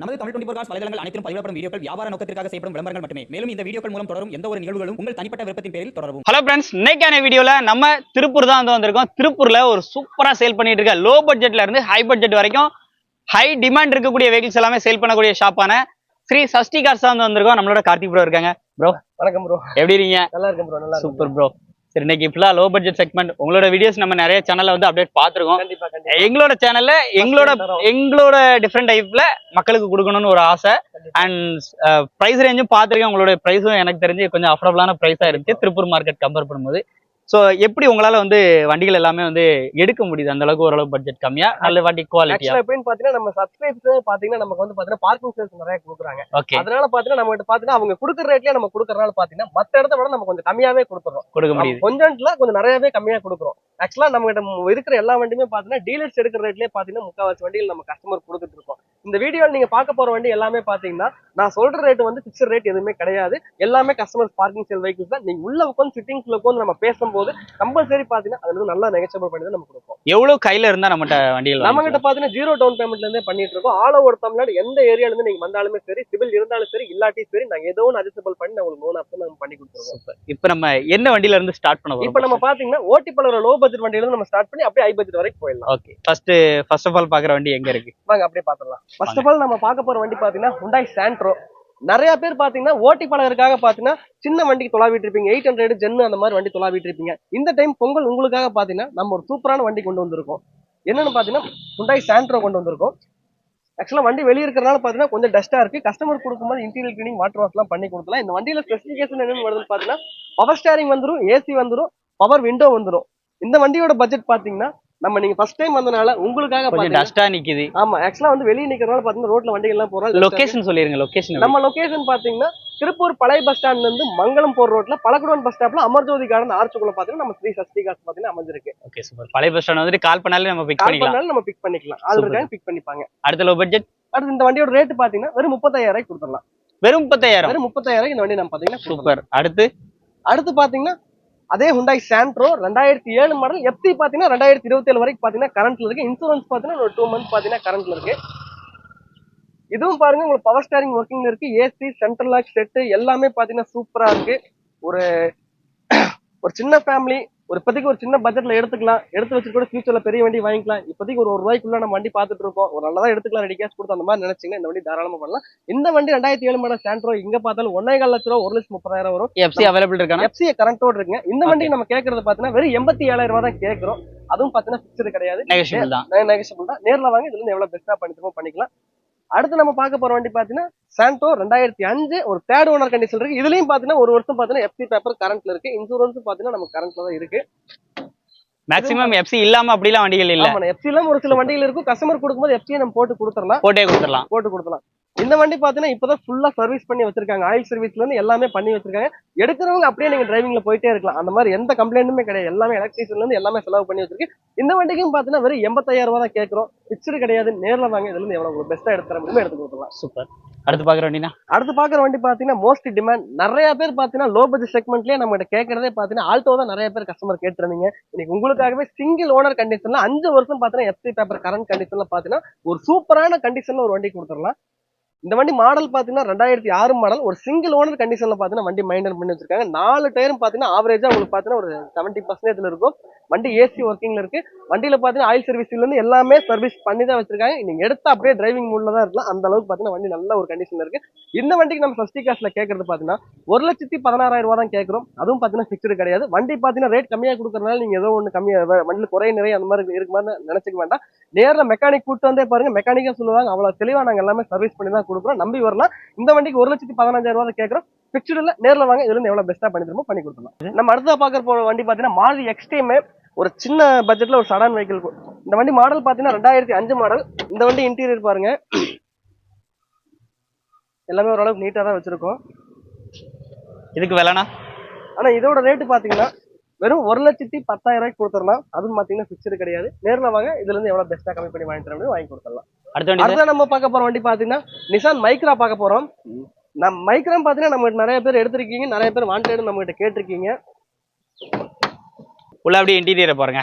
நமது Tamil twenty cos வலைதளங்கள் அனைத்தும் பதிவிடப்படும் வீடியோக்கள் வியாபார நோக்கத்திற்காக செய்யப்படும் விளம்பரங்கள் மட்டுமே. மேலும் இந்த வீடியோக்கள் மூலம் தொடரும் எந்த ஒரு நிகழ்வுகளும் உங்கள் தனிப்பட்ட விருப்பத்தின் பேரில் தொடரவும். ஹலோ ஃப்ரெண்ட்ஸ் இன்னைக்கான வீடியோல நம்ம திருப்பூர் தான் வந்து வந்திருக்கோம். திருப்பூர்ல ஒரு சூப்பரா சேல் பண்ணிட்டு இருக்க லோ பட்ஜெட்ல இருந்து ஹை பட்ஜெட் வரைக்கும் ஹை டிமாண்ட் இருக்கக்கூடிய வெஹிக்கிள்ஸ் எல்லாமே சேல் பண்ணக்கூடிய ஷாப்பான ஸ்ரீ சஷ்டி கார்ஸ் தான் வந்து வந்திருக்கோம். நம்மளோட கார்த்திக் ப்ரோ இருக்காங்க. ப்ரோ வணக்கம் ப்ரோ எப்படி இருக்கீங்க? நல்லா இருக்கேன் ப்ரோ நல்லா சூப்பர் ப்ரோ சரி இன்னைக்கு ஃபுல்லா லோ பட்ஜெட் செக்மெண்ட் உங்களோட வீடியோஸ் நம்ம நிறைய சேனல்ல வந்து அப்டேட் பார்த்திருக்கோம். எங்களோட சேனல்ல எங்களோட. எங்களோட டிஃப்ரெண்ட் டைப்ல மக்களுக்கு கொடுக்கணும்னு ஒரு ஆசை. அண்ட் பிரைஸ் ரேஞ்சும் பார்த்துருக்கேன். உங்களோட ப்ரைஸும் எனக்கு தெரிஞ்சு கொஞ்சம் அஃபோர்டபுளான ப்ரைஸா இருக்கு திருப்பூர் மார்க்கெட் கம்பேர் பண்ணும்போது. ஸோ எப்படி உங்களால வந்து வண்டிகள் எல்லாமே வந்து எடுக்க முடியுது? அந்த அளவுக்கு ஓரளவு பட்ஜெட் கம்மியா? நல்ல வண்டி ஆக்சுவலா எப்படின்னு பாத்தீங்கன்னா நம்ம சப்ஸ்கிரைப்ஸ் பாத்தீங்கன்னா நமக்கு வந்து பாத்தீங்கன்னா பார்க்கிங் சேல்ஸ் நிறைய கொடுக்குறாங்க. ஓகே அதனால பாத்தீங்கன்னா நம்ம கிட்ட பாத்தீங்கன்னா அவங்க கொடுக்குற ரேட்லயே நம்ம கொடுக்கறனால பாத்தீங்கன்னா மத்த இடத்த விட நம்ம கொஞ்சம் கம்மியாவே கொடுத்துறோம். கொடுக்க முடியுது. கொஞ்சம்ல கொஞ்சம் நிறையவே கம்மியா கொடுக்குறோம். ஆக்சுவலா நம்ம கிட்ட இருக்கிற எல்லா வண்டியுமே பாத்தீங்கன்னா டீலர்ஸ் எடுக்கிற ரேட்லயே பாத்தீங்கன்னா முக்காவாசி வண்டிகள் நம்ம கஸ்டமர் கொடுத்துட்டு இருக்கோம். இந்த வீடியோல நீங்க பார்க்க போற வண்டி எல்லாமே பாத்தீங்கன்னா நான் சொல்ற ரேட் வந்து பிக்சர் ரேட் எதுவுமே கிடையாது. எல்லாமே கஸ்டமர் பார்க்கிங் சேல் வெஹிக்கிள்ஸ் தான். நீங்க உள்ள உட்காந்து சிட்டிங்ஸ்ல உட்காந்து நம்ம பேசும்போது கம்பல்சரி பாத்தீங்கன்னா அதுல இருந்து நல்லா நெகச்சபிள் பண்ணி தான் நம்ம கொடுப்போம். எவ்வளவு கையில இருந்தா நம்மகிட்ட வண்டிகள் நம்ம? கிட்ட பாத்தீங்கன்னா ஜீரோ டவுன் பேமெண்ட்ல இருந்தே பண்ணிட்டு இருக்கோம். ஆல் ஓவர் தமிழ்நாடு எந்த ஏரியால இருந்து நீங்க வந்தாலுமே சரி சிவில் இருந்தாலும் சரி இல்லாட்டி சரி நாங்க ஏதோ ஒன்று அட்ஜஸ்டபிள் பண்ணி உங்களுக்கு லோன் ஆப்ஷன் நம்ம பண்ணி கொடுத்துருவோம். இப்ப நம்ம என்ன வண்டியில இருந்து ஸ்டார்ட் பண்ண இப்ப நம்ம பாத்தீங்கன்னா ஓட்டி பலர லோ பட்ஜெட் வண்டியில இருந்து நம்ம ஸ்டார்ட் பண்ணி அப்படியே ஹை பட்ஜெட் வரைக்கும் போயிடலாம். Okay first first of all பாக்குற வண்டி எங்க இருக்கு? வாங்க அப்படியே பாத்துடலாம். ஃபர்ஸ்ட் ஆஃப் ஆல் நம்ம பார்க்க போற வண்டி பாத்தீங்கன்னா ஹுண்டாய் சாண்ட்ரோ நிறைய பேர் பாத்தீங்கன்னா ஓட்டி பழகிறதுக்காக பாத்தீங்கன்னா சின்ன வண்டிக்கு தொலாவிட்டு இருப்பீங்க எயிட் ஹண்ட்ரட் ஜென்னு அந்த மாதிரி வண்டி தொலாவிட்டு இருப்பீங்க இந்த டைம் பொங்கல் உங்களுக்காக பாத்தீங்கன்னா நம்ம ஒரு சூப்பரான வண்டி கொண்டு வந்திருக்கோம். என்னன்னு பாத்தீங்கன்னா ஹுண்டாய் சாண்ட்ரோ கொண்டு வந்திருக்கோம். ஆக்சுவலா வண்டி வெளியே இருக்கிறனால பாத்தீங்கன்னா கொஞ்சம் டஸ்டா இருக்கு. கஸ்டமர் கொடுக்கும்போது இன்டீரியர் கிளீனிங் வாட்டர் வாஷ் எல்லாம் பண்ணி கொடுக்கலாம். இந்த வண்டியில ஸ்பெசிபிகேஷன் என்னன்னு வருதுன்னு பாத்தீங்கன்னா பவர் ஸ்டேரிங் வந்துடும் ஏசி வந்துடும் பவர் விண்டோ வந்துடும் இந்த வண்டியோட பட்ஜெட் பாத்தீங்கன்னா நம்ம நீங்க ஃபர்ஸ்ட் டைம் வந்தனால உங்களுக்காக கொஞ்சம் டஸ்டா நிக்குது. ஆமா ஆக்சுவலா வந்து வெளிய நிக்கிறனால பாத்தீங்கன்னா ரோட்ல வண்டிகள் எல்லாம் போறோம் லொகேஷன் சொல்லிருங்க லொகேஷன் நம்ம லொகேஷன் பாத்தீங்கன்னா திருப்பூர் பழைய பஸ் ஸ்டாண்ட்ல இருந்து மங்களம் போற ரோட்ல பழக்குடன் பஸ் ஸ்டாப்ல அமர்ஜோதி கார்டன் ஆர்ச்சுக்குள்ள பாத்தீங்கன்னா நம்ம ஸ்ரீ சஷ்டி காசு பாத்தீங்கன்னா அமைஞ்சிருக்கு. ஓகே சூப்பர் பழைய பஸ் ஸ்டாண்ட் வந்துட்டு கால் பண்ணாலே நம்ம பிக் கால் பண்ணிக்கலாம். நம்ம பிக் பண்ணிக்கலாம். இருக்காங்க பிக் பண்ணிப்பாங்க. அடுத்த லோ பட்ஜெட் அடுத்து இந்த வண்டியோட ரேட் பாத்தீங்கன்னா வெறும் முப்பத்தாயிரம் ரூபாய்க்கு கொடுத்துடலாம். வெறும் முப்பத்தாயிரம் வெறும் முப்பத்தாயிரம் இந்த வண்டி நம்ம பாத்தீங்கன்னா. சூப்பர் அடுத்து? அடுத்து பாத்தீங்கன்னா அதே ஹுண்டாய் சாண்ட்ரோ ரெண்டாயிரத்தி ஏழு மாடல் எஃப்சி பார்த்தீங்கன்னா ரெண்டாயிரத்தி இருபத்தி ஏழு வரைக்கும் பார்த்தீங்கன்னா கரண்ட்ல இருக்கு. இன்சூரன்ஸ் பார்த்தீங்கன்னா ஒரு டூ மந்த் பார்த்தீங்கன்னா கரண்ட்ல இருக்கு. இதுவும் பாருங்க உங்களுக்கு பவர் ஸ்டாரிங் ஒர்க்கிங் இருக்கு. ஏசி சென்ட்ரல் லாக் செட்டு எல்லாமே பார்த்தீங்கன்னா சூப்பராக இருக்கு. ஒரு ஒரு சின்ன ஃபேமிலி ஒரு இப்போதைக்கு ஒரு சின்ன பட்ஜெட்ல எடுத்துக்கலாம். எடுத்து வச்சுட்டு கூட ஃபியூச்சர்ல பெரிய வண்டி வாங்கிக்கலாம். இப்போதைக்கு ஒரு ஒரு ரூபாய்க்குள்ள நம்ம வண்டி பார்த்துட்டு இருக்கோம் ஒரு நல்லதா எடுத்துக்கலாம் ரெடி கேஷ் கொடுத்து அந்த மாதிரி நினைச்சீங்கன்னா இந்த வண்டி தாராளமா பண்ணலாம். இந்த வண்டி ரெண்டாயிரத்தி ஏழு மாடல் சாண்ட்ரோ இங்க பார்த்தாலும் ஒன்னே கால் லட்ச ரூபா ஒரு லட்சம் முப்பதாயிரம் வரும். எஃப்சி அவைலபிள் இருக்கானா? எஃப்சிஏ கரண்டோட இருக்குங்க. இந்த வண்டி நம்ம கேட்கறது பாத்தீங்கன்னா வெறும் எண்பத்தி ஏழாயிரம் ரூபாய் தான் கேட்கறோம். அதுவும் பாத்தீங்கன்னா பிக்சர் கிடையாது. நெகோஷியபிள் தான். நெகஷபிள் தான். நேர்ல வாங்க இதுல இருந்து எவ்வளவு பெஸ்டா பண்ணிக்கிறோமோ பண்ணிக்கலாம். அடுத்து நம்ம பார்க்க போற வண்டி பாத்தீங்கன்னா சாண்டோ ரெண்டாயிரத்தி அஞ்சு ஒரு தேர்ட் ஓனர் கண்டிஷன் இருக்கு. இதுலயும் பாத்தீங்கன்னா ஒரு வருஷம் பாத்தீங்கன்னா எஃப்சி பேப்பர் கரண்ட்ல இருக்கு. இன்சூரன்ஸ் பாத்தீங்கன்னா நமக்கு கரண்ட்ல தான் இருக்கு. மேக்ஸிமம் எஃப்சி இல்லாம அப்படிலாம் வண்டிகள் இல்ல. எஃப்சி இல்லாம ஒரு சில வண்டிகள் இருக்கும். கஸ்டமர் கொடுக்கும்போது எஃப்சி நம்ம போட்டு கொடுத்துடலாம். போட்டே கொடுத்துடலாம். போட்டு கொடுக்கலாம் இந்த வண்டி பாத்தீங்கன்னா இப்பதான் ஃபுல்லா சர்வீஸ் பண்ணி வச்சிருக்காங்க. ஆயில் சர்வீஸ்ல இருந்து எல்லாமே பண்ணி வச்சிருக்காங்க. எடுக்கிறவங்க அப்படியே நீங்க டிரைவிங்ல போயிட்டே இருக்கலாம். அந்த மாதிரி எந்த கம்ப்ளைண்ட்டுமே கிடையாது. எல்லாமே எலக்ட்ரிஷியன்ல இருந்து எல்லாமே செலவு பண்ணி வச்சிருக்கு. இந்த வண்டிக்கும் பாத்தீங்கன்னா வெறும் எண்பத்தாயிரம் ரூபாய் தான் கேட்கறோம் பிக்சடு கிடையாது. நேர்ல வாங்க. இதுல இருந்து எவ்வளவு உங்களுக்கு பெஸ்டா எடுத்து தர முடியுமோ எடுத்து கொடுக்கலாம் சூப்பர். அடுத்து பாக்குற வண்டினா? அடுத்து பாக்குற வண்டி பாத்தீங்கன்னா மோஸ்ட் டிமாண்ட் நிறைய பேர் பாத்தீங்கன்னா லோ பட்ஜெட் செக்மெண்ட்லயே நம்ம கிட்ட கேட்கறதே பாத்தீங்கன்னா ஆல்டோ தான் நிறைய பேர் கஸ்டமர் கேட்டிருந்தீங்க. இன்னைக்கு உங்களுக்காகவே சிங்கிள் ஓனர் கண்டிஷன்ல அஞ்சு வருஷம் பாத்தீங்கன்னா எஃப்சி பேப்பர் கரண்ட் கண்டிஷன்ல பாத்தீங்கன்னா ஒரு சூப்பரான கண்டிஷன்ல ஒரு வண்டி கொடுத்துடலாம். இந்த வண்டி மாடல் பார்த்தீங்கன்னா ரெண்டாயிரத்தி ஆறு மாடல் ஒரு சிங்கிள் ஓனர் கண்டிஷன்ல பாத்தீங்கன்னா வண்டி மெயின்டைன் பண்ணி வச்சிருக்காங்க. நாலு டயரும் பாத்தீங்கன்னா ஆவரேஜா உங்களுக்கு பார்த்தீங்கன்னா ஒரு செவன்டி பர்சன்டேஜ்ல இருக்கும். வண்டி ஏசி ஒர்க்கிங்ல இருக்கு. வண்டியில பார்த்தீங்கன்னா ஆயில் சர்வீஸ்ல இருந்து எல்லாமே சர்வீஸ் பண்ணி தான் வச்சிருக்காங்க. நீங்க எடுத்து அப்படியே டிரைவிங் மூடில் தான் இருக்கலாம். அந்த அளவுக்கு பாத்தீங்கன்னா வண்டி நல்ல ஒரு கண்டிஷன்ல இருக்கு. இந்த வண்டிக்கு நம்ம சஸ்டி காஸ்ட்ல கேட்கறது பாத்தீங்கன்னா ஒரு லட்சத்தி பதினாறாயிரம் ரூபா தான் கேட்கறோம் அதுவும் பாத்தீங்கன்னா ஃபிக்ஸ்டு கிடையாது. வண்டி பார்த்தீங்கன்னா ரேட் கம்மியாக கொடுக்கறதுனால நீங்க ஏதோ ஒன்று கம்மியாக வண்டியில் குறைய குறை நிறைய அந்த மாதிரி இருக்கு மாதிரி நினைச்சுக்க வேண்டாம். நேர்ல மெக்கானிக் கூட்டு வந்தே பாருங்க மெக்கானிக்கா சொல்லுவாங்க. அவ்வளவு தெளிவா நாங்க எல்லாமே சர்வீஸ் பண்ணி தான் கொடுக்குறோம். நம்பி வரலாம். இந்த வண்டிக்கு ஒரு லட்சத்தி பதினஞ்சாயிரம் ரூபாய் கேட்கறோம். இல்ல நேர்ல வாங்க. இதுல இருந்து எவ்வளவு பெஸ்டா பண்ணி தருமோ பண்ணி கொடுத்துடலாம். நம்ம அடுத்ததா பாக்குற போற வண்டி பாத்தீங்கன்னா மாருதி எக்ஸ்ட்ரீம் ஒரு சின்ன பட்ஜெட்ல ஒரு சடான் வெஹிக்கிள் இந்த வண்டி மாடல் பாத்தீங்கன்னா ரெண்டாயிரத்தி அஞ்சு மாடல் இந்த வண்டி இன்டீரியர் பாருங்க. எல்லாமே ஓரளவுக்கு நீட்டா தான் வச்சிருக்கோம். இதுக்கு விலைனா ஆனா இதோட ரேட்டு பாத்தீங்கன்னா வெறும் ஒரு லட்சத்தி பத்தாயிரம் ரூபாய்க்கு கொடுத்துடலாம். அதுவும் பாத்தீங்கன்னா பிக்சடு கிடையாது. நேர்ல வாங்க இதுல இருந்து எவ்வளவு பெஸ்டா கம்மி பண்ணி வாங்கி தர முடியும் வாங்கி கொடுத்துடலாம். அடுத்த நம்ம பார்க்க போற வண்டி பாத்தீங்கன்னா நிசான் மைக்ரா பார்க்க போறோம். நம்ம மைக்ரா பாத்தீங்கன்னா நம்ம நிறைய பேர் எடுத்திருக்கீங்க. நிறைய பேர் வாண்டட் நம்ம கிட்ட கேட்டிருக்கீங்க. உள்ள அப்படியே இன்டீரியரை பாருங்க.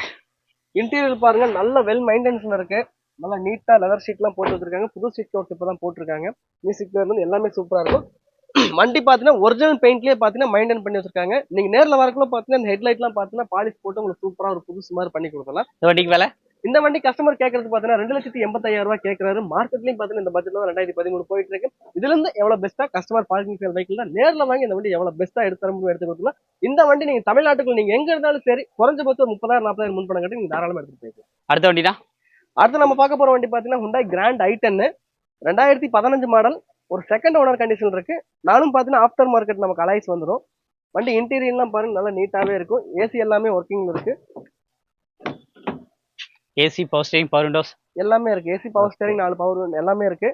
இன்டீரியர் பாருங்க நல்ல வெல் மெயின்டெனன்ஸ்ல இருக்கு. நல்லா நீட்டா லெதர் ஷீட்லாம் போட்டு வச்சிருக்காங்க. புது சீட் கவர்ஸ் இப்போ தான் போட்டிருக்காங்க. மியூசிக் இருந்து எல்லாமே சூப்பரா இருக்கும். வண்டி பார்த்தீங்கன்னா ஒரிஜினல் பெயிண்ட்லயே பார்த்தீங்கன்னா மெயின்டைன் பண்ணி வச்சிருக்காங்க. நீங்க நேர்ல வரக்குள்ள பார்த்தீங்கன்னா இந்த ஹெட்லைட்லாம் பார்த்தீங்கன்னா பாலிஷ் போட்டு உங்களுக்கு சூப்பரா ஒரு புதுசு மாதிரி பண்ணி கொடுக்கலாம். இந்த வண்டிக்கு விலை? இந்த வண்டி கஸ்டமர் கேட்கறது பார்த்தீங்கன்னா ரெண்டு லட்சத்தி எண்பத்தாயிரம் ரூபாய் கேட்கறாரு மார்க்கெட்லயும் பார்த்தீங்கன்னா இந்த பட்ஜெட்ல ரெண்டாயிரத்தி பதிமூணு போயிட்டு இருக்கு. இதுல இருந்து எவ்வளவு பெஸ்ட்டா கஸ்டமர் பார்க்கிங் ஃபீல் வெஹிக்கிள் நேர்ல வாங்கி இந்த வண்டி எவ்வளவு பெஸ்ட்டா எடுத்து தர முடியும் எடுத்து கொடுக்கலாம். இந்த வண்டி நீங்க தமிழ்நாட்டுக்குள்ள நீங்க எங்க இருந்தாலும் சரி குறைஞ்சபட்சம் முப்பதாயிரம் நாற்பதாயிரம் முன் பணம் கட்டி நீங்க தாராளமா எடுத்துட்டு போயிக்கலாம். அடுத்த வண்டி தான் அடுத்து நம்ம பார்க்க போற வண்டி பாத்தீங்கன்னா Hyundai கிராண்ட் ஐ டென் ரெண்டாயிரத்தி பதினஞ்சு மாடல் ஒரு செகண்ட் ஓனர் கண்டிஷன் இருக்கு. நானும் பாத்தீங்கன்னா ஆஃப்டர் மார்க்கெட் நமக்கு அலைஸ் வந்துடும் வண்டி இன்டீரியர்லாம் பாருங்க நல்லா நீட்டாவே இருக்கும். ஏசி எல்லாமே ஒர்க்கிங் இருக்கு. AC power steering power windows எல்லாமே இருக்கு. ஏசி பவர் ஸ்டேரிங் நாலு பவர் எல்லாமே இருக்கு.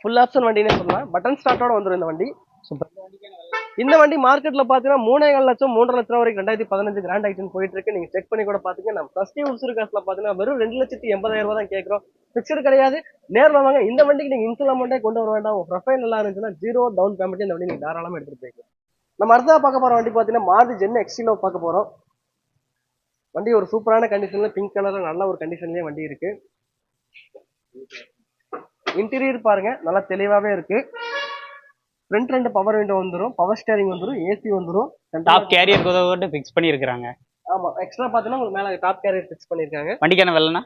ஃபுல் ஆப்ஷன் வண்டினே சொல்லலாம். பட்டன் ஸ்டார்ட்டோட வந்துடும் இந்த வண்டி. சூப்பர் இந்த வண்டி மார்க்கெட்ல பாத்தீங்கன்னா மூணேகால் லட்சம் மூன்றரை லட்சம் வரைக்கும் ரெண்டாயிரத்தி பதினஞ்சு கிராண்ட் ஐட்டன் போயிட்டு இருக்கு. நீங்க செக் பண்ணி கூட பாத்துங்க நம்ம ஃபர்ஸ்டே உசுறு காசுல பாத்தீங்கன்னா வெறும் ரெண்டு லட்சத்தி எண்பதாயிரம் ரூபாய் தான் கேட்கறோம். பிக்சர் கிடையாது. நேரில் வாங்க. இந்த வண்டிக்கு நீங்க இன்சூல் அமௌண்ட்டே கொண்டு வர வேண்டாம். ப்ரொஃபைல் நல்லா இருந்துச்சுன்னா ஜீரோ டவுன் பேமெண்ட் இந்த வண்டி நீங்க தாராளமா எடுத்துட்டு போய்க்கலாம். நம்ம அடுத்ததா பார்க்க போற வண்டி பாத்தீங்கன்னா மாருதி ஜென் எக்ஸிலோ பார்க்க போறோம். வண்டி ஒரு சூப்பரான கண்டிஷன்ல பிங்க் கலர்ல நல்ல ஒரு கண்டிஷன்லயே வண்டி இருக்கு. இன்டீரியர் பாருங்க. நல்லா தெளிவாவே இருக்கு. ஃப்ரண்ட் ரெண்டு பவர் விண்டோ வந்துரும் பவர் ஸ்டேரிங் வந்துரும் ஏசி வந்துரும். டாப் கேரியர் உதவிட்டு ஃபிக்ஸ் பண்ணியிருக்கிறாங்க ஆமா எக்ஸ்ட்ரா பாத்தீங்கன்னா உங்களுக்கு மேல டாப் கேரியர் ஃபிக்ஸ் பண்ணிருக்காங்க. வண்டிக்கான விலைனா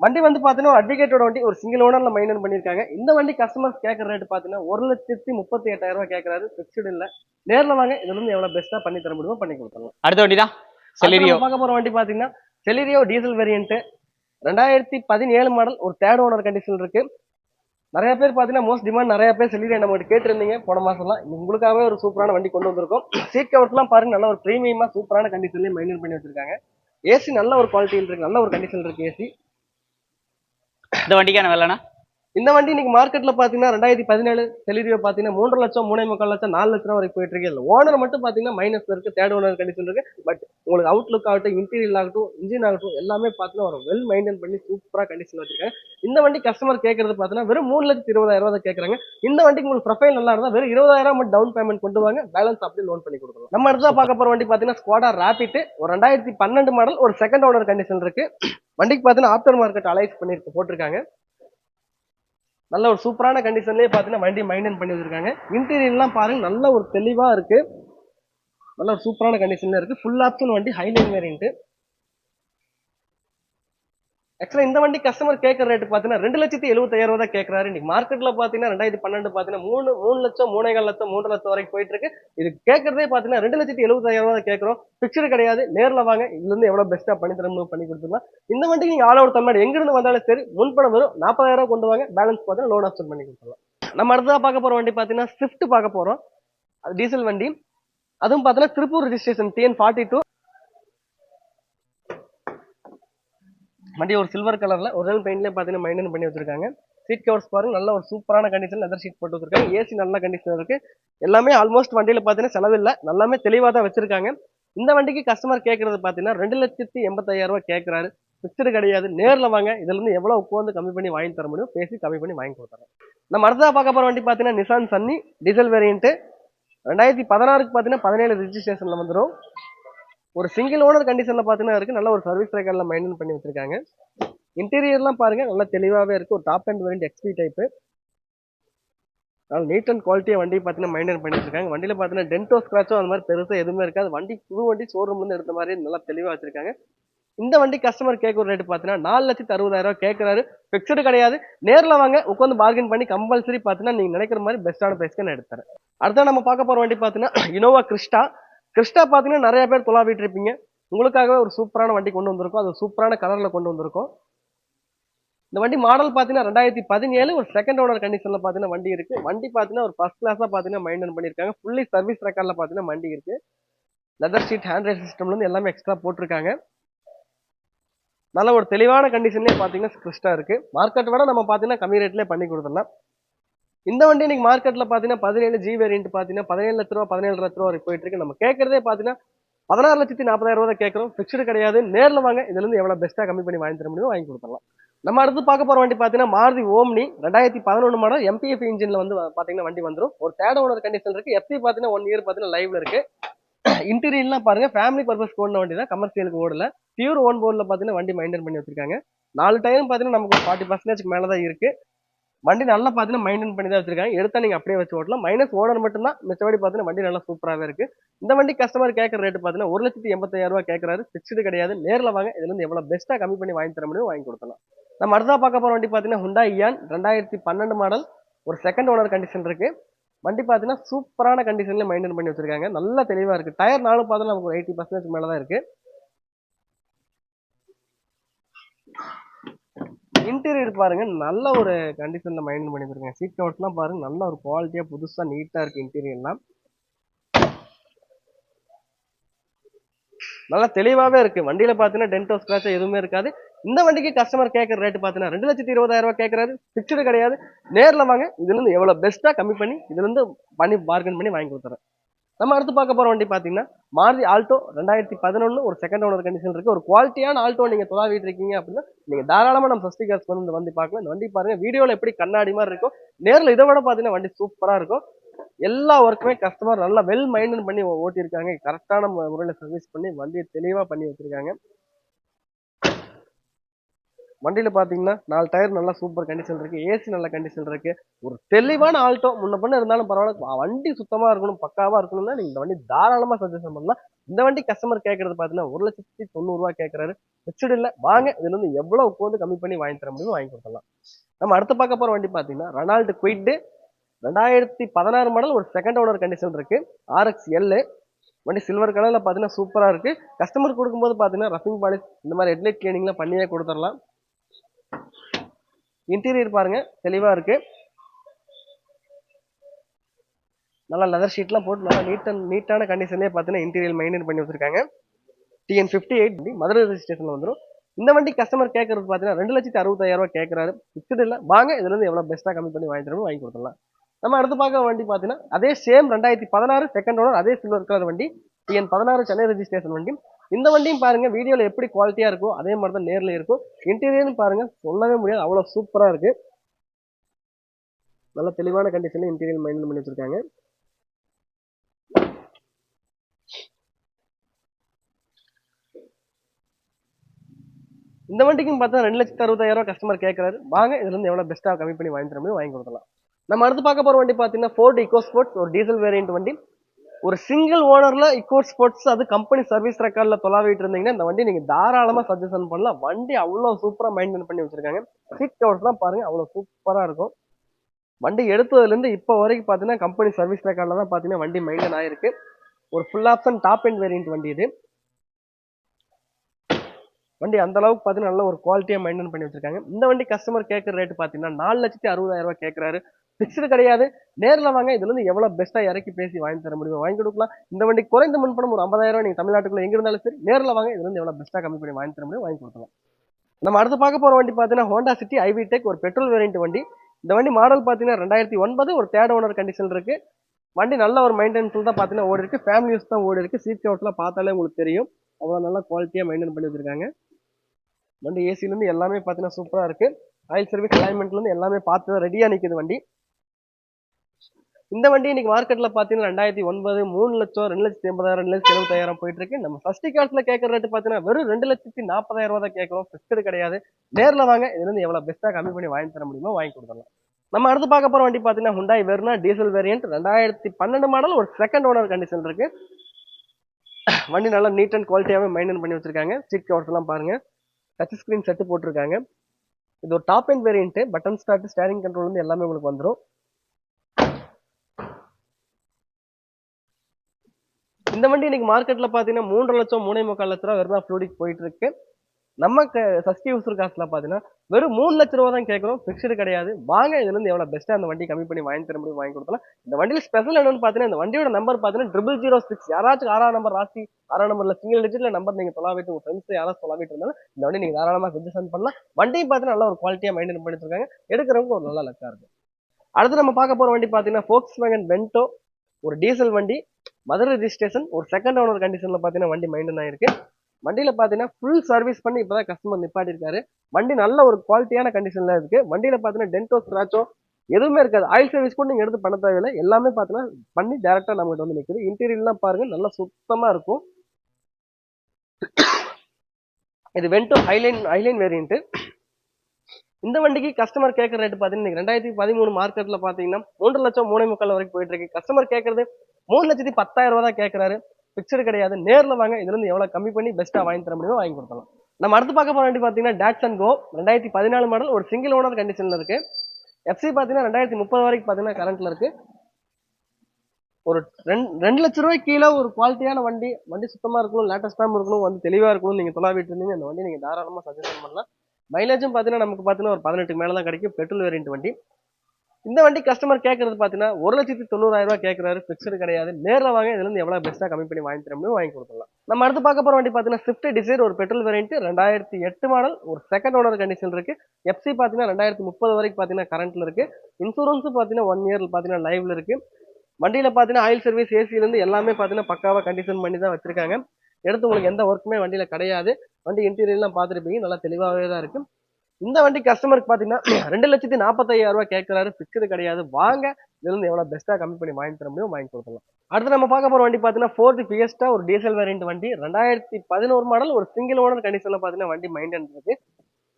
வண்டி வந்து பாத்தீங்கன்னா ஒரு அட்வொகேட்டோட வண்டி ஒரு சிங்கிள் ஓனர்ல மெயின்டைன் பண்ணிருக்காங்க. இந்த வண்டி கஸ்டமர்ஸ் கேட்கற ரேட் பாத்தீங்கன்னா ஒரு லட்சத்தி முப்பத்தி எட்டாயிரம் ரூபாய் கேட்கறாரு ஃபிக்ஸ்டு இல்ல. நேர்ல வாங்க இதுல இருந்து எவ்வளவு பெஸ்ட்டா பண்ணி தர முடியுமோ பண்ணி கொடுத்துடலாம். அடுத்த வண்டி தான் செலிரியோ பார்க்க போற வண்டி பாத்தீங்கன்னா செலிரியோ டீசல் வேரியன்ட் ரெண்டாயிரத்தி பதினேழு மாடல் ஒரு தேர்ட் ஓனர் கண்டிஷன் இருக்கு. நிறைய பேர் பார்த்தீங்கன்னா மோஸ்ட் டிமாண்ட் நிறைய பேர் செலிரியோ நம்ம கேட்டிருந்தீங்க. போன மாசம்லாம். உங்களுக்காகவே ஒரு சூப்பரான வண்டி கொண்டு வந்திருக்கோம். சீட் கவர்ஸ்லாம் பாருங்க நல்ல ஒரு ப்ரீமியமாக சூப்பரான கண்டிஷன்லேயே மெயின்டைன் பண்ணி வச்சிருக்காங்க. ஏசி நல்ல ஒரு குவாலிட்டியில் இருக்கு நல்ல ஒரு கண்டிஷன் இருக்கு ஏசி இந்த வண்டிக்கான விலைனா இந்த வண்டி இன்னைக்கு மார்க்கெட்ல பாத்தீங்கன்னா ரெண்டாயிரத்தி பதினேழு செலிரியோ பாத்தீங்கன்னா மூன்று லட்சம் மூணே முக்கால் லட்சம் நாலு லட்சம் வரைக்கும் போயிட்டு இருக்கு. ஓனர் மட்டும் பாத்தீங்கன்னா மைனஸ் இருக்கு தேர்ட் ஓனர் கண்டிஷன் இருக்கு. பட் உங்களுக்கு அவுட்லுக் ஆகட்டும் இன்டீரியல் ஆகட்டும் இன்ஜின் ஆகட்டும் எல்லாமே பாத்தீங்கன்னா ஒரு வெல் மெயின்டைன் பண்ணி சூப்பரா கண்டிஷன் வச்சிருக்காங்க. இந்த வண்டி கஸ்டமர் கேட்கறது பாத்தீங்கன்னா வெறும் மூணு லட்சத்தி இருபதாயிரம் ரூபாய் கேட்கறாங்க இந்த வண்டிக்கு உங்களுக்கு ப்ரொஃபைல் நல்லா இருந்தா வெறும் இருபதாயிரம் மட்டும் டவுன் பேமெண்ட் கொண்டு வாங்க. பேலன்ஸ் அப்படியே லோன் பண்ணி கொடுக்கணும் நம்ம அடுத்தா பார்க்க போற வண்டி பாத்தீங்கன்னா ஸ்குவாடா ராபிட் ஒரு ரெண்டாயிரத்தி பன்னெண்டு மாடல் ஒரு செகண்ட் ஓனர் கண்டிஷன் இருக்கு. வண்டிக்கு பாத்தீங்கன்னா ஆஃப்டர் மார்க்கெட் அலைஸ் பண்ணிருக்கு போட்டிருக்காங்க. நல்ல ஒரு சூப்பரான கண்டிஷன்லயே பார்த்தீங்கன்னா வண்டி மெயின்டைன் பண்ணி வச்சிருக்காங்க. இன்டீரியர்லாம் பாருங்க நல்ல ஒரு தெளிவாக இருக்கு. நல்ல ஒரு சூப்பரான கண்டிஷன்ல இருக்கு. ஃபுல் ஆப்ஷன் வண்டி ஹைலைன் வேரியன்ட்டு ஆக்சுவலா இந்த வண்டி கஸ்டமர் கேட்குற ரேட் பாத்தீங்கன்னா ரெண்டு லட்சத்தி எழுபத்தாயிரம் ரூபாய் தான் கேட்கறாரு இன்னைக்கு மார்க்கெட்ல பாத்தீங்கன்னா ரெண்டாயிரத்தி பன்னெண்டு பாத்தீங்கன்னா மூணு மூணு லட்சம் மூணேகால் லட்சம் மூன்று லட்சம் வரைக்கும் போயிட்டு இருக்கு. இது கேட்கறதே பாத்தீங்கன்னா ரெண்டு லட்சத்தி எழுபத்தாயிரம் தான் கேட்கறோம் பிக்சர் கிடையாது. நேர்ல வாங்க. இதுல எவ்வளோ பெஸ்ட்டாக பெஸ்ட்டா பண்ணி தரணும் பண்ணி கொடுத்துருலாம் இந்த வண்டிக்கு நீங்கள் ஆல் ஓவர் தமிழ்நாடு எங்கிருந்து வந்தாலும் சரி முன்பணம் வரும் நாற்பதாயிரம் கொண்டு வாங்க. பேலன்ஸ் பார்த்தீங்கன்னா லோன் ஆப்ஷன் பண்ணி கொடுத்துடலாம். நம்ம அடுத்ததா பார்க்க போற வண்டி பாத்தீங்கன்னா ஸ்விஃப்ட் பார்க்க போறோம். அது டீசல் வண்டி. அதுவும் பாத்தீங்கன்னா Tiruppur registration TN forty two வண்டி ஒரு சில்வர் கலரில் ஒரிஜினல் பெயிண்ட்லேயே பார்த்தீங்கன்னா மெயின்டைன் பண்ணி வச்சிருக்காங்க. சீட் கவர்ஸ் பாருங்க நல்ல ஒரு சூப்பரான கண்டிஷன் லெதர் ஷீட் போட்டு வச்சிருக்காங்க. ஏசி நல்ல கண்டிஷன் இருக்கு. எல்லாமே ஆல்மோஸ்ட் வண்டியில பார்த்தீங்கன்னா செலவில்லை நல்லாமே தெளிவாக தான் வச்சிருக்காங்க. இந்த வண்டிக்கு கஸ்டமர் கேட்கறது பார்த்தீங்கன்னா ரெண்டு லட்சத்தி எண்பத்தாயிரம் ரூபாய் கேட்கறாரு பிக்சர் கிடையாது. நேரில் வாங்க. இதுலேருந்து எவ்வளோ உட்காந்து கம்மி பண்ணி வாங்கி தர முடியும்? பேசி கம்மி பண்ணி வாங்கி கொடுத்துறேன். நம்ம அடுத்ததாக பார்க்க போகிற வண்டி பார்த்தீங்கன்னா நிசான் சன்னி டீசல் வேரியன்ட் ரெண்டாயிரத்தி பதினாறுக்கு பாத்தீங்கன்னா பதினேழு ரிஜிஸ்ட்ரேஷனில் வந்துடும் ஒரு சிங்கிள் ஓனர் கண்டிஷன்ல பார்த்தீங்கன்னா இருக்கு நல்ல ஒரு சர்வீஸ் ரெக்கார்ட்ல மெயின்டைன் பண்ணி வச்சிருக்காங்க. இன்டீரியர்லாம் பாருங்க நல்லா தெளிவாகவே இருக்கு. ஒரு top end variant XP type அதனால் நீட் அண்ட் குவாலிட்டியாக வண்டி பார்த்தீங்கன்னா மெயின்டைன் பண்ணிட்டு இருக்காங்க. வண்டியில் பார்த்தீங்கன்னா டென்டோ ஸ்க்ராச்சோ அந்த மாதிரி பெருசாக எதுவுமே இருக்காது. வண்டி புது வண்டி ஷோரூம்லேருந்து எடுத்த மாதிரி நல்லா தெளிவாக வச்சிருக்காங்க. இந்த வண்டி கஸ்டமர் கேட்குற ரேட்டு பார்த்தீங்கன்னா நாலு லட்சத்தி அறுபதாயிரம் கேட்குறாரு. கேட்கறாரு கிடையாது. நேரில் வாங்க உட்காந்து பார்கெயின் பண்ணி கம்பல்சரி பார்த்தீங்கன்னா நீங்கள் நினைக்கிற மாதிரி பெஸ்ட்டான பிரைஸ்க்கு நான் எடுத்துறேன். அடுத்த நம்ம பார்க்க போகிற வண்டி பார்த்தீங்கன்னா இனோவா கிறிஸ்டா கிறிஸ்டா பாத்தீங்கன்னா நிறைய பேர் துளாவிட்டு இருப்பீங்க. உங்களுக்காகவே ஒரு சூப்பரான வண்டி கொண்டு வந்திருக்கோம். அது சூப்பரான கலர்ல கொண்டு வந்திருக்கோம். இந்த வண்டி மாடல் பாத்தீங்கன்னா ரெண்டாயிரத்தி பதினேழு ஒரு செகண்ட் ஓனர் கண்டிஷன்ல பாத்தீங்கன்னா வண்டி இருக்கு. வண்டி பாத்தீங்கன்னா ஒரு ஃபர்ஸ்ட் கிளாஸாக பாத்தீங்கன்னா மெயின்டைன் பண்ணிருக்காங்க. ஃபுல்லி சர்வீஸ் ரெக்கார்டில் பாத்தீங்கன்னா வண்டி இருக்கு. லெதர் ஷீட் ஹேண்ட் ரைட் சிஸ்டம்ல இருந்து எல்லாமே எக்ஸ்ட்ரா போட்டிருக்காங்க. நல்ல ஒரு தெளிவான கண்டிஷன்லேயே பாத்தீங்கன்னா கிறிஸ்டா இருக்கு. மார்க்கெட் விட நம்ம பாத்தீங்கன்னா கம்மி ரேட்லேயே பண்ணி கொடுத்துடலாம். இந்த வண்டி இன்னைக்கு மார்க்கெட்ல பாத்தீங்கன்னா பதினேழு ஜி வேரியன்ட் பாத்தீங்கன்னா பதினேழு லட்ச ரூபா பதினேழு லட்ச ரூபா வரைக்கும் போயிட்டு இருக்கு. நம்ம கேட்கறதே பாத்தீங்கன்னா பதினாறு லட்சத்தி நாற்பதாயிரம் ரூபா கேட்குறோம். ஃபிக்ஸ்டு கிடையாது. நேர்ல வாங்க. இதுல இருந்து எவ்வளவு பெஸ்ட்டா கம்மி பண்ணி வாங்கி தர முடியும் வாங்கி கொடுத்துடலாம். நம்ம அடுத்து பார்க்க போற வண்டி பாத்தீங்கன்னா மாருதி ஓம்னி ரெண்டாயிரத்தி பதினொன்று மாடல் எம்பிஎஃப் இன்ஜின்ல வந்து பாத்தீங்கன்னா வண்டி வந்துடும் ஒரு தேர்ட் ஓனர் கண்டிஷன் இருக்கு. எஃப்சி பாத்தீங்கன்னா ஒன் இயர் பாத்தீங்கன்னா லைவ்ல இருக்கு. இன்டீரியர்லாம் பாருங்க. ஃபேமிலி பர்பஸ் ஓடின வண்டி தான். கமர்ஷியலுக்கு ஓடல. பியூர் ஓன் போர்டில் பாத்தீங்கன்னா வண்டி மெயின்டைன் பண்ணி வச்சிருக்காங்க. நாலு டயரும் பார்த்தீங்கன்னா நமக்கு ஃபார்ட்டி பர்சன்டேஜ்க்கு மேலே தான் இருக்கு. வண்டி நல்லா பார்த்தீங்கன்னா மெயின்டைன் பண்ணி தான் வச்சிருக்காங்க. எடுத்தா நீங்க அப்படியே வச்சு ஓட்டலாம். மைனஸ் ஓனர் மட்டும்தான். மிச்சபடி பார்த்தீங்கன்னா வண்டி நல்லா சூப்பராகவே இருக்கு. இந்த வண்டி கஸ்டமர் கேட்குற ரேட் பார்த்தீங்கன்னா ஒரு லட்சத்தி எண்பத்தாயிரம் ரூபாய் கேட்கறாரு ஃபிக்ஸ்டு கிடையாது. நேரில் வாங்க. இதுல இருந்து எவ்வளவு பெஸ்ட்டாக கம்மி பண்ணி வாங்கி தர முடியும் வாங்கி கொடுக்கலாம் நம்ம அடுத்தா பார்க்க போற வண்டி பார்த்தீங்கன்னா ஹுண்டா இயான் ரெண்டாயிரத்தி பன்னெண்டு மாடல் ஒரு செகண்ட் ஓனர் கண்டிஷன் இருக்கு. வண்டி பார்த்தீங்கன்னா சூப்பரான கண்டிஷன்ல மெயின்டைன் பண்ணி வச்சிருக்காங்க. நல்லா தெளிவா இருக்கு. டயர் நானும் பார்த்தா நமக்கு ஒரு எயிட்டி பர்சன்டேஜ் மேலே தான் இருக்கு. இன்டீரியர் பாருங்க நல்ல ஒரு கண்டிஷன்ல மெயின்டைன் பண்ணி வச்சிருக்காங்க சீட் கவர்ஸ்லாம் பாருங்க நல்ல ஒரு குவாலிட்டியா புதுசா நீட்டா இருக்கு இன்டீரியர்லாம் நல்லா தெளிவாவே இருக்கு. வண்டியில பாத்தீங்கன்னா டென்டோ ஸ்கிராச்சா எதுவுமே இருக்காது. இந்த வண்டிக்கு கஸ்டமர் கேட்கற ரேட் பாத்தீங்கன்னா ரெண்டு லட்சத்தி இருபதாயிரம் ரூபாய் கேட்கறாரு பிக்சடு கிடையாது. நேர்ல வாங்க. இதுல இருந்து எவ்வளவு பெஸ்ட்டா கம்மி பண்ணி இதுல இருந்து பண்ணி பார்கன் பண்ணி வாங்கி கொடுத்துறேன். நம்ம அடுத்து பார்க்க போகிற வண்டி பார்த்தீங்கன்னா மாருதி ஆல்டோ ரெண்டாயிரத்தி பதினொன்று ஒரு செகண்ட் ஓனர் கண்டிஷன் இருக்குது ஒரு குவாலிட்டியான ஆல்டோ நீங்கள் தொலாவிட்டு இருக்கீங்க அப்படின்னா நீங்கள் தாராளமாக நம்ம சஸ்டி கார்ஸ் வந்து இந்த வண்டி பார்க்கலாம். இந்த வண்டி பாருங்கள் வீடியோவில் எப்படி கண்ணாடி மாதிரி இருக்கும். நேரில் இதை விட பார்த்தீங்கன்னா வண்டி சூப்பராக இருக்கும். எல்லா ஒர்க்குமே கஸ்டமர் நல்லா வெல் மெயின்டைன் பண்ணி ஓட்டியிருக்காங்க. கரெக்டான முறையில் சர்வீஸ் பண்ணி வண்டியை தெளிவாக பண்ணி வச்சுருக்காங்க. வண்டியில் பார்த்தீங்கன்னா நாலு டயர் நல்லா சூப்பர் கண்டிஷன் இருக்குது ஏசி நல்ல கண்டிஷன் இருக்குது ஒரு தெளிவான ஆல்ட்டோ முன்ன பண்ண இருந்தாலும் பரவாயில்ல. வண்டி சுத்தமாக இருக்கணும் பக்காவாக இருக்கணும்னா நீங்கள் இந்த வண்டி தாராளமாக சஜஷன் பண்ணலாம். இந்த வண்டி கஸ்டமர் கேட்கறது பார்த்தீங்கன்னா ஒரு லட்சத்தி தொண்ணூறு கேட்குறாரு கேட்கறாரு வச்சுடு வாங்க இதுலேருந்து எவ்வளோ உட்காந்து கம்மி பண்ணி வாங்கி தர முடியும் வாங்கி கொடுத்துடலாம். நம்ம அடுத்து பார்க்க போகிற வண்டி பார்த்தீங்கன்னா ரெனால்டு குயிட்டு ரெண்டாயிரத்தி பதினாறு மாடல் ஒரு செகண்ட் ஓனர் கண்டிஷன் இருக்குது ஆர்எக்ஸ் எல்லு வண்டி சில்வர் கலரில் பார்த்தீங்கன்னா சூப்பராக இருக்குது கஸ்டமர் கொடுக்கும்போது பார்த்தீங்கன்னா ரஃபிங் பாலிஷ் இந்த மாதிரி ஹெட்லைட் கிளீனிங்லாம் பண்ணியே கொடுத்துடலாம். இன்டீரியர் பாருங்க தெளிவா இருக்கு. நல்லா லெதர் ஷீட்லாம் போட்டு நல்லா நீட் அண்ட் நீட்டான கண்டிஷன்லேயே பார்த்தீங்கன்னா இன்டீரியர் மெயின்டைன் பண்ணி வச்சிருக்காங்க. டிஎன் ஃபிஃப்டி எயிட் வண்டி மதுரை ரெஜிஸ்ட்ரேஷன் வந்துடும் இந்த வண்டி கஸ்டமர் கேட்கறது பார்த்தீங்கன்னா ரெண்டு லட்சத்தி அறுபத்தாயிரம் ரூபாய் கேட்கறாரு ஃபிக்ஸ்டு இல்லை. வாங்க இதுல இருந்து எவ்வளோ பெஸ்ட்டாக கம்மி பண்ணி வாங்கி தரணும் வாங்கி கொடுத்துடலாம். நம்ம அடுத்து பார்க்க வண்டி பார்த்தீங்கன்னா அதே சேம் ரெண்டாயிரத்தி பதினாறு செகண்ட் ஓனர் அதே சில்வர் கலர் வண்டி. டிஎன் பதினாறு சென்னை ரெஜிஸ்ட்ரேஷன் வண்டி. இந்த வண்டியும் பாருங்க வீடியோல எப்படி குவாலிட்டியா இருக்கும் அதே மாதிரி தான் நேர்ல இருக்கும். இன்டீரியர்னு பாருங்க சொல்லவே முடியாது அவ்வளவு சூப்பரா இருக்கு. நல்ல தெளிவான கண்டிஷன்ல இன்டீரியர் மெயின்டைன் பண்ணி வச்சிருக்காங்க. இந்த வண்டிக்கும் பார்த்தா ரெண்டு லட்சத்து அறுபதாயிரம் ரூபாய் கஸ்டமர் கேட்கறாரு வாங்க இதுல இருந்து எவ்வளவு பெஸ்ட்டா கம்மி பண்ணி வாங்கி தர முடியும் வாங்கி கொடுக்கலாம் நம்ம அடுத்து பார்க்க போற வண்டி பாத்தீங்கன்னா ஃபோர்ட் இக்கோ ஸ்போர்ட்ஸ் ஒரு டீசல் வேரியன்ட் வண்டி. ஒரு சிங்கிள் ஓனர்ல இக்கோ ஸ்போர்ட்ஸ் அது கம்பெனி சர்வீஸ் ரெக்கார்ட்ல தொலாவிட்டு இருந்தீங்கன்னா இந்த வண்டி நீங்க தாராளமா சஜஷன் பண்ணலாம். வண்டி அவ்வளவு சூப்பரா மெயின்டைன் பண்ணி வச்சிருக்காங்க. சீட் கவர்ஸ் தான் பாருங்க அவ்வளவு சூப்பரா இருக்கும். வண்டி எடுத்ததுல இருந்து இப்போ வரைக்கும் பாத்தீங்கன்னா கம்பெனி சர்வீஸ் ரெக்கார்ட்ல தான் பாத்தீங்கன்னா வண்டி மெயின்டைன் ஆயிருக்கு. ஒரு full option top end variant வண்டி இது. வண்டி அந்த அளவுக்கு பார்த்தீங்கன்னா நல்ல ஒரு குவாலிட்டியா மெயின்டைன் பண்ணி வச்சிருக்காங்க. இந்த வண்டி கஸ்டமர் கேட்குற ரேட் பார்த்தீங்கன்னா நாலு லட்சத்தி அறுபதாயிரம் ரூபாய் கேட்குறாரு. ஃபிக்ஸ்டு கிடையாது. நேரில் வாங்க இதுல இருந்து எவ்வளவு பெஸ்ட்டா இறக்கி பேசி வாங்கி தர முடியும் வாங்கி கொடுக்கலாம். இந்த வண்டி குறைந்த முன்பணம் ஒரு ஐம்பதாயிரம் நீங்கள் நீங்க தமிழ்நாட்டுக்குள்ள எங்க இருந்தாலும் சரி நேரில் வாங்க இதுல இருந்து எவ்வளவு பெஸ்ட்டா கம்மி பண்ணி வாங்கி தர முடியும் வாங்கி கொடுக்கலாம். நம்ம அடுத்து பார்க்க போற வண்டி பார்த்தீங்கன்னா ஹோண்டா சிட்டி ஐவி டெக் ஒரு பெட்ரோல் வேரியன்ட் வண்டி. இந்த வண்டி மாடல் பார்த்தீங்கன்னா ரெண்டாயிரத்தி ஒன்பது ஒரு தேர்ட் ஓனர் கண்டிஷன் இருக்கு. வண்டி நல்ல ஒரு மெயின்டெனன்ஸ் தான் பார்த்தீங்கன்னா ஓடி இருக்கு. ஃபேமிலி யூஸ் தான் ஓடி இருக்கு. சீட் கவுட்லாம் பார்த்தாலே உங்களுக்கு தெரியும். அவ்வளோ நல்லா குவாலிட்டியாக மெயின்டைன் பண்ணி வச்சிருக்காங்க. வண்டி ஏசிலேருந்து எல்லாமே பார்த்தீங்கன்னா சூப்பராக இருக்குது ஆயில் சர்வீஸ் அலைன்மெண்ட்லேருந்து எல்லாமே பார்த்து ரெடியாக நிற்கிது வண்டி. இந்த வண்டி இன்னைக்கு மார்க்கெட்ல பாத்தீங்கன்னா ரெண்டாயிரத்தி ஒன்பது மூணு லட்சம் ரெண்டு லட்சத்தி எண்பதாயிரம் ரெண்டு லட்சத்தி எழுபத்தாயிரம் போயிட்டு இருக்கு. நம்ம ஃபர்ஸ்ட் கார்ட்ஸ்ல கேட்கற ரேட் பாத்தீங்கன்னா வெறும் ரெண்டு லட்சத்தி நாற்பதாயிரம் ரூபாய் தான் கேட்கறோம் ஃபிக்ஸ்டு கிடையாது. நேர்ல வாங்க இதுல இருந்து எவ்வளவு கம்மி பண்ணி வாங்கி தர முடியுமோ வாங்கி கொடுத்துடலாம். நம்ம அடுத்து பார்க்க போற வண்டி பாத்தீங்கன்னா ஹுண்டாய் வெர்னா டீசல் வேரியன்ட் ரெண்டாயிரத்தி பன்னெண்டு மாடல் ஒரு செகண்ட் ஓனர் கண்டிஷன் இருக்கு. வண்டி நல்லா நீட் அண்ட் குவாலிட்டியாவே மெயின்டைன் பண்ணி வச்சிருக்காங்க. சீட் கவர்ஸ் எல்லாம் பாருங்க. டச் ஸ்கிரீன் செட்டு போட்டிருக்காங்க. இது ஒரு top end variant button start steering control வந்து எல்லாமே உங்களுக்கு வந்துடும் இந்த வண்டி இன்னைக்கு மார்க்கெட்டில் பார்த்தீங்கன்னா மூன்று லட்சம் மூணே முக்கால் லட்ச ரூபா வெறும் ஃப்ளூடிக்கு போயிட்டு இருக்கு நம்ம சஸ்டி யூசர் காசில் பார்த்தீங்கன்னா வெறும் மூணு லட்ச ரூபா தான் கேட்குறோம். ஃபிக்ஸ்டு கிடையாது. வாங்க இதுலேருந்து எவ்வளோ பெஸ்ட்டாக அந்த வண்டி கம்மி பண்ணி வாங்கி தர முடியும் வாங்கி கொடுக்கலாம். இந்த வண்டியில் ஸ்பெஷல் என்னன்னு பார்த்தீங்கன்னா இந்த வண்டியோட நம்பர் பார்த்தீங்கன்னா ட்ரிபிள் ஜீரோ சிக்ஸ் யாராச்சும் ஆறாம் நம்பர் ராசி ஆறாம் நம்பரில் சிங்கிள் டிஜிட்டில் நம்பர் நீங்கள் தொலாவிட்டு உங்கள் ஃப்ரெண்ட்ஸ் யாராவது தொலாவிட்டு இருந்தாலும் இந்த வண்டி நீங்க தாராளமா சென்ட் பண்ணலாம். வண்டியும் பார்த்தீங்கன்னா நல்ல ஒரு குவாலிட்டியாக மெயின்டைன் பண்ணி இருக்காங்க எடுக்கிறவங்க ஒரு நல்ல லக்காக இருக்கும் அடுத்து நம்ம பார்க்க போகிற வண்டி பார்த்தீங்கன்னா ஃபோக்ஸ் வேகன் வென்டோ ஒரு டீசல் வண்டி. மதுரை ரெஜிஸ்ட்ரேஷன் ஒரு செகண்ட் ஓனர் கண்டிஷன்ல பாத்தீங்கன்னா வண்டி மைண்டன் ஆயிருக்கு வண்டியில பாத்தீங்கன்னா ஃபுல் சர்வீஸ் பண்ணி இப்பதான் கஸ்டமர் நிப்பாட்டிருக்காரு. வண்டி நல்ல ஒரு குவாலிட்டியான கண்டிஷன்ல இருக்கு. வண்டியில பாத்தீங்கன்னா டென்டோ ஸ்கிராச்சோ எதுவுமே இருக்காது. ஆயில் சர்வீஸ் கூட நீங்க எடுத்து பண்ண தேவையில்லை. எல்லாமே பாத்தீங்கன்னா பண்ணி டேரக்டா நம்மகிட்ட வந்து நிக்குது. இன்டீரியர்லாம் பாருங்க நல்லா சுத்தமா இருக்கும். இது வென்டோ ஹைலைன் ஹைலைன் வேரியன்ட் இந்த வண்டிக்கு கஸ்டமர் கேட்கற ரேட் பாத்தீங்கன்னா ரெண்டாயிரத்தி பதிமூணு மார்க்கெட்ல பாத்தீங்கன்னா மூன்று லட்சம் மூணு முக்கால் வரைக்கும் போயிட்டு இருக்கு. கஸ்டமர் கேட்கறது மூணு லட்சத்தி பத்தாயிரம் ரூபா தான் கேட்கறாரு பிக்சர் கிடையாது. நேரில் வாங்க. இதுலேருந்து எவ்வளோ கம்மி பண்ணி பெஸ்ட்டாக வாங்கி தர முடியுமோ வாங்கி கொடுத்தலாம் நம்ம அடுத்து பார்க்க போற வண்டி பாத்தீங்கன்னா டாட்சன் கோ ரெண்டாயிரத்தி பதினாலு மாடல் ஒரு சிங்கிள் ஓனர் கண்டிஷனில் இருக்கு. எஃப்சி பார்த்தீங்கன்னா ரெண்டாயிரத்தி முப்பது வரைக்கும் பார்த்தீங்கன்னா கரண்ட்டில் இருக்கு. ஒரு ரெண்டு ரெண்டு லட்ச ரூபாய் கீழே ஒரு குவாலிட்டியான வண்டி. வண்டி சுத்தமாக இருக்கணும் லேட்டஸ்டாகவும் இருக்கணும் வந்து தெளிவாக இருக்கணும் நீங்கள் தொலாவிட்டு இருந்தீங்க அந்த வண்டி நீங்கள் தாராளமாக சஜஷன் பண்ணலாம். மைலேஜும் பார்த்தீங்கன்னா நமக்கு பார்த்தீங்கன்னா ஒரு பதினெட்டுக்கு மேலே தான் கிடைக்கும். பெட்ரோல் வேரியன்ட் வண்டி. இந்த வண்டி கஸ்டமர் கேட்கறது பார்த்தீங்கன்னா ஒரு லட்சத்தி தொண்ணூறாயிரம் ரூபாய் கேட்கறாரு பிக்சடு கிடையாது. நேரில் வாங்க இதுல இருந்து எவ்வளவு பெஸ்ட்டா கம்மி பண்ணி வாங்கி தர முடியும் வாங்கி கொடுக்கலாம் நம்ம அடுத்து பார்க்க போற வண்டி பார்த்தீங்கன்னா ஸ்விஃப்ட் டிசைர் ஒரு பெட்ரோல் வேரியன்ட் ரெண்டாயிரத்தி எட்டு மாடல் ஒரு செகண்ட் ஓனர் கண்டிஷன் இருக்கு. எஃப்சி பார்த்தீங்கன்னா ரெண்டாயிரத்தி முப்பது வரைக்கும் பார்த்தீங்கன்னா கரண்ட்ல இருக்கு. இன்சூரன்ஸும் பார்த்தீங்கன்னா ஒன் இயர் பார்த்தீங்கன்னா லைவ்ல இருக்கு. வண்டியில பார்த்தீங்கன்னா ஆயில் சர்வீஸ் ஏசிலேருந்து எல்லாமே பார்த்தீங்கன்னா பக்காவாக கண்டிஷன் பண்ணி தான் வச்சிருக்காங்க. எடுத்து உங்களுக்கு எந்த ஒர்க்குமே வண்டியில கிடையாது. வண்டி இன்டீரியர்லாம் பார்த்துருப்பீங்க நல்லா தெளிவாகவே தான் இருக்கு. இந்த வண்டி கஸ்டமருக்கு பாத்தீங்கன்னா ரெண்டு லட்சத்தி நாற்பத்தையாயிரம் ரூபாய் கேட்கறாரு பிக்சடு கிடையாது. வாங்க இதுல இருந்து எவ்வளவு பெஸ்ட்டா கம்மி பண்ணி வாங்கி தர முடியும் வாங்கி கொடுக்கலாம் அடுத்து நம்ம பார்க்க போற வண்டி பாத்தீங்கன்னா ஃபோர்த் பிஎஸ்டா ஒரு டீசல் வேரியன்ட் வண்டி. ரெண்டாயிரத்தி பதினோரு மாடல் ஒரு சிங்கிள் ஓனர் கண்டிஷன்ல பாத்தீங்கன்னா வண்டி மைண்டன் இருக்கு.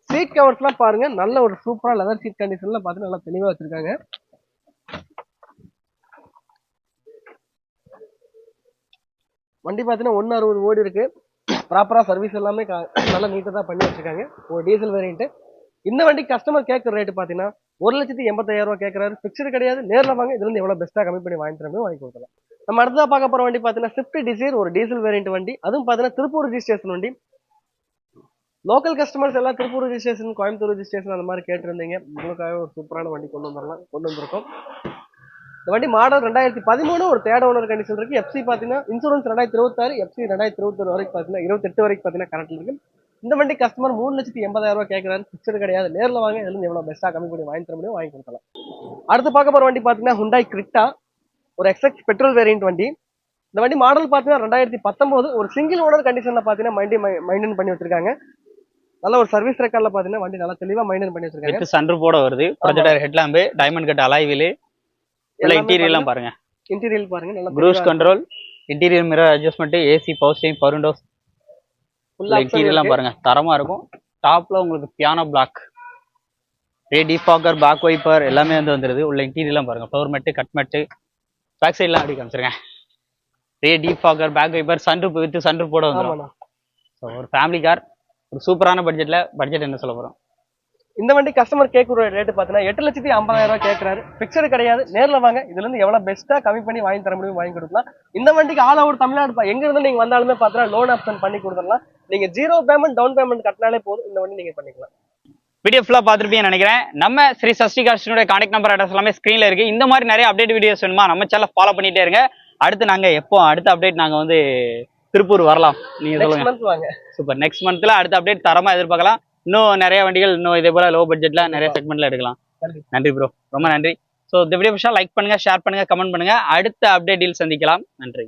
சீட் கவர்ஸ்லாம் பாருங்க நல்ல ஒரு சூப்பரா லெதர் சீட் கண்டிஷன்ல பாத்தீங்கன்னா நல்லா தெளிவா வச்சிருக்காங்க. வண்டி பார்த்தீங்கன்னா ஒன்று அறுபது ஓடி இருக்கு. ப்ராப்பராக சர்வீஸ் எல்லாமே நல்லா நீட்டாக தான் பண்ணி வச்சிருக்காங்க. ஒரு டீசல் வேரியன்ட் இந்த வண்டி கஸ்டமர் கேட்குற ரேட்டு பார்த்தீங்கன்னா ஒரு லட்சத்தி எண்பத்தாயிரம் ரூபா கேட்குறாரு ஃபிக்ஸ்டு கிடையாது. நேரில் வாங்க. இதுல இருந்து எவ்வளோ பெஸ்ட்டாக கம்மி பண்ணி வாங்கி தரணும் வாங்கி கொடுக்கலாம் நம்ம அடுத்ததாக பார்க்க போகிற வண்டி பார்த்தீங்கன்னா ஸ்விஃப்ட் டிசைர் ஒரு டீசல் வேரியன்ட் வண்டி. அதுவும் பார்த்தீங்கன்னா திருப்பூர் ரிஜிஸ்ட்ரேஷன் வண்டி. லோக்கல் கஸ்டமர்ஸ் எல்லாம் திருப்பூர் ரிஜிஸ்ட்ரேஷன் கோயம்புத்தூர் ரிஜிஸ்ட்ரேஷன் அந்த மாதிரி கேட்டிருந்தீங்க. உங்களுக்காக ஒரு சூப்பரான வண்டி கொண்டு வந்துடலாம் கொண்டு வந்திருக்கோம். இந்த வண்டி மாடல் ரெண்டாயிரத்தி பதிமூணு ஒரு தேர்ட் ஓனர் கண்டிஷன் இருக்கு. எஃப்சி பாத்தீங்கன்னா இன்சூரன்ஸ் ரெண்டாயிரத்தி இருபத்தாறு எஃப்சி ரெண்டாயிரத்தி இருபத்தொரு வரைக்கும் பாத்தீங்கன்னா இருபத்தெட்டு வரைக்கும் பார்த்தீங்கன்னா கரண்ட்ல இருக்கு. இந்த வண்டி கஸ்டமர் மூணு லட்சத்தி எண்பதாயிரம் ரூபாய் கேட்கறாரு பிக்சர் கிடையாது. நேர்ல வாங்க. இதுல எவ்வளவு பெஸ்ட்டா கம்மி பண்ணி வாங்கி தர முடியும் வாங்கி கொடுக்கலாம். அடுத்து பார்க்க போற வண்டி பாத்தீங்கன்னா ஹுண்டாய் கிரிட்டா ஒரு எக்ஸெக்ட் பெட்ரோல் வேரியன்ட் வண்டி. இந்த வண்டி மாடல் பாத்தீங்கன்னா ரெண்டாயிரத்தி பத்தொன்பது ஒரு சிங்கிள் ஓனர் கண்டிஷன்ல பாத்தீங்கன்னா வண்டி மைண்டன் பண்ணி வச்சிருக்காங்க. நல்ல ஒரு சர்வீஸ் ரெக்கார்ட்ல பாத்தீங்கன்னா வண்டி நல்லா தெளிவா மைண்டன் பண்ணி வச்சிருக்காங்க. சன்ரூஃபோட வருது. Projector headlamp diamond cut alloy wheel உள்ள இன்டீரியர்லாம் பாருங்க. இன்டீரியல் பாருங்க. நல்லா cruise control interior mirror adjustment AC power steering power windows இன்டீரியர்லாம் பாருங்க. தரமா இருக்கும். டாப்ல உங்களுக்கு piano black rear defogger back wiper எல்லாமே வந்து வந்துருது. உள்ள இன்டீரியர்லாம் பாருங்க. Flower mat cut mat back சைட்லாம் அப்படி காமிச்சிருக்கேன்? Rear defogger back wiper sunroof with சன்ரூப்போட வந்துடும் ஆமாண்ணா. ஸோ ஒரு ஃபேமிலி கார் ஒரு சூப்பரான பட்ஜெட்ல பட்ஜெட் என்ன சொல்ல போறோம்? இந்த வண்டி கஸ்டமர் கேட்குற ரேட்டு பார்த்தீங்கன்னா எட்டு லட்சத்தி ஐம்பதாயிரம் ரூபாய் கேட்கறாரு. பிக்சடு கிடையாது. நேர்ல வாங்க. இதுல இருந்து எவ்வளவு பெஸ்ட்டா கம்மி பண்ணி வாங்கி தர முடியும் வாங்கி கொடுக்கலாம். இந்த வண்டிக்கு ஆல் ஓவர் தமிழ்நாடு பா- எங்க இருந்து நீங்க வந்தாலுமே பார்த்தீங்கன்னா லோன் ஆப்ஷன் பண்ணி கொடுத்துடலாம். நீங்க ஜீரோ பேமெண்ட் டவுன் பேமெண்ட் கட்டினாலே போதும். இந்த வண்டி நீங்க பண்ணிக்கலாம். வீடியோ ஃபுல்லாக பார்த்துருப்பீங்கன்னு நினைக்கிறேன். நம்ம ஸ்ரீ சஷ்டி கார்ஷனுடைய கான்டாக்ட் நம்பர் அட்ரஸ் எல்லாமே ஸ்க்ரீனில் இருக்கு. இந்த மாதிரி நிறைய அப்டேட் வீடியோஸ் வேணுமா? நம்ம சேனல் ஃபாலோ பண்ணிட்டே இருங்க. அடுத்து நாங்கள் எப்போ அடுத்த அப்டேட் நாங்கள் வந்து திருப்பூர் வரலாம். நீங்கள் நெக்ஸ்ட் சொல்லுங்க. மந்த் வாங்க. சூப்பர் நெக்ஸ்ட் மந்த்ல அடுத்த அப்டேட் தரமா எதிர்பார்க்கலாம். இன்னும் நிறைய வண்டிகள் இன்னும் இதே போல லோ பட்ஜெட்ல நிறைய செக்மெண்ட்ல எடுக்கலாம். நன்றி ப்ரோ ரொம்ப நன்றி. ஸோ இந்த வீடியோ லைக் பண்ணுங்க ஷேர் பண்ணுங்க கமெண்ட் பண்ணுங்க. அடுத்த அப்டேட்டில் சந்திக்கலாம். நன்றி.